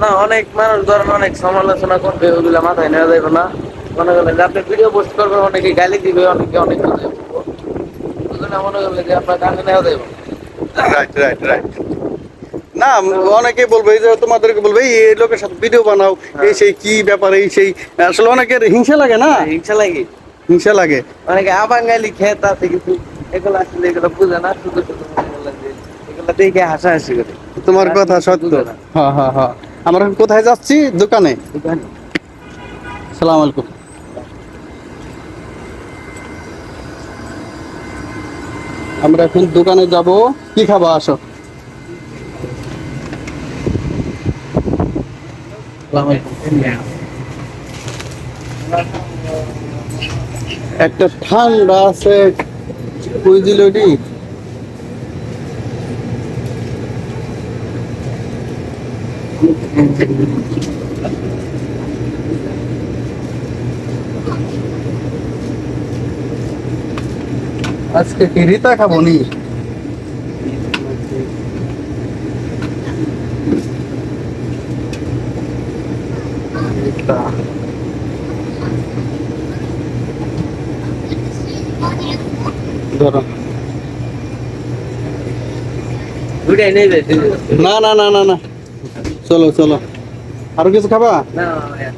না অনেক মানুষ ধরেন অনেক সমালোচনা করবে ওগুলা মাথায় নেওয়া যাবে না। মনে করলেন যে আপনি ভিডিও পোস্ট করবেন অনেকে গালি দিবে অনেকে অনেক বলবে। ওগুলা মনে করলেন যে আপনার কানে নেওয়া যাবে না। রাইট রাইট রাইট না অনেকে বলবে এই যে তোমাদেরকে বলবে এই লোকের সাথে ভিডিও বানাও এই সেই কি ব্যাপার এই সেই আসলে অনেকের হিংসা লাগে না? হিংসা লাগে। হিংসা লাগে। অনেকে আবাঙ্গালি খেত আছে কিন্তু এগুলো আসলে এগুলো বুঝে না শুধু শুধু এগুলো দেখে হাসাহাসি করে। তোমার কথা সত্য। হ্যাঁ হ্যাঁ আমরা কোথায় যাচ্ছি? দোকানে। সালাম আলাইকুম। আমরা এখন দোকানে যাব। কি খাবা, আসো। একটা ঠান্ডা আছে। কই আজকে কি রিতা খাব নি রিতা। ধরো দুইটাই নেবে না না না না না চলো চলো। আরও কিছু খাবা? না হ্যাঁ।